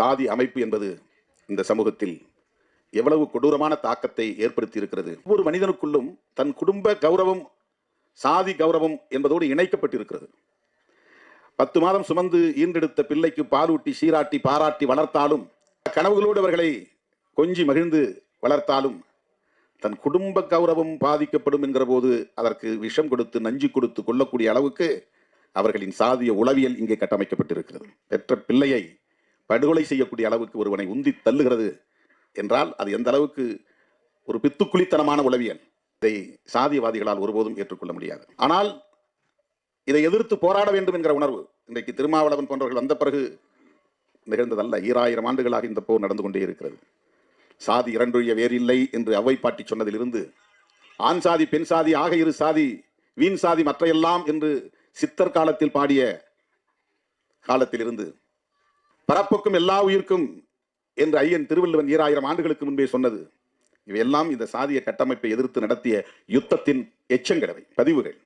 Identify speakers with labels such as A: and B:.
A: சாதி அமைப்பு என்பது இந்த சமூகத்தில் எவ்வளவு கொடூரமான தாக்கத்தை ஏற்படுத்தி இருக்கிறது ஒவ்வொரு மனிதனுக்குள்ளும் தன் குடும்ப கௌரவம் சாதி கௌரவம் என்பதோடு இணைக்கப்பட்டிருக்கிறது. பத்து மாதம் சுமந்து ஈன்றெடுத்த பிள்ளைக்கு பாலூட்டி சீராட்டி பாராட்டி வளர்த்தாலும் கனவுகளோடு அவர்களை கொஞ்சி மகிழ்ந்து வளர்த்தாலும் தன் குடும்ப கௌரவம் பாதிக்கப்படும் என்கிற போது அதற்கு விஷம் கொடுத்து நஞ்சு கொடுத்து கொள்ளக்கூடிய அளவுக்கு அவர்களின் சாதிய உளவியல் இங்கே கட்டமைக்கப்பட்டிருக்கிறது. பெற்ற பிள்ளையை படுகொலை செய்யக்கூடிய அளவுக்கு ஒருவனை உந்தி தள்ளுகிறது என்றால் அது எந்த அளவுக்கு ஒரு பித்துக்குளித்தனமான உளவியல். இதை சாதியவாதிகளால் ஒருபோதும் ஏற்றுக்கொள்ள முடியாது. ஆனால் இதை எதிர்த்து போராட வேண்டும் என்கிற உணர்வு இன்றைக்கு திருமாவளவன் போன்றவர்கள் வந்த பிறகு நிகழ்ந்ததல்ல. ஈராயிரம் ஆண்டுகளாக இந்த போர் நடந்து கொண்டே இருக்கிறது. சாதி இரண்டொழிய வேறில்லை என்று அவ்வை பாட்டி சொன்னதிலிருந்து ஆண் சாதி பெண் சாதி ஆக இரு சாதி வீண் சாதி மற்றையெல்லாம் என்று சித்தர் காலத்தில் பாடிய காலத்திலிருந்து பரப்புக்கும் எல்லா உயிர்க்கும் என்று ஐயன் திருவள்ளுவன் ஈராயிரம் ஆண்டுகளுக்கு முன்பே சொன்னது. இவையெல்லாம் இந்த சாதிய கட்டமைப்பை எதிர்த்து நடத்திய யுத்தத்தின் எச்சங்களவை பதிவுகள்.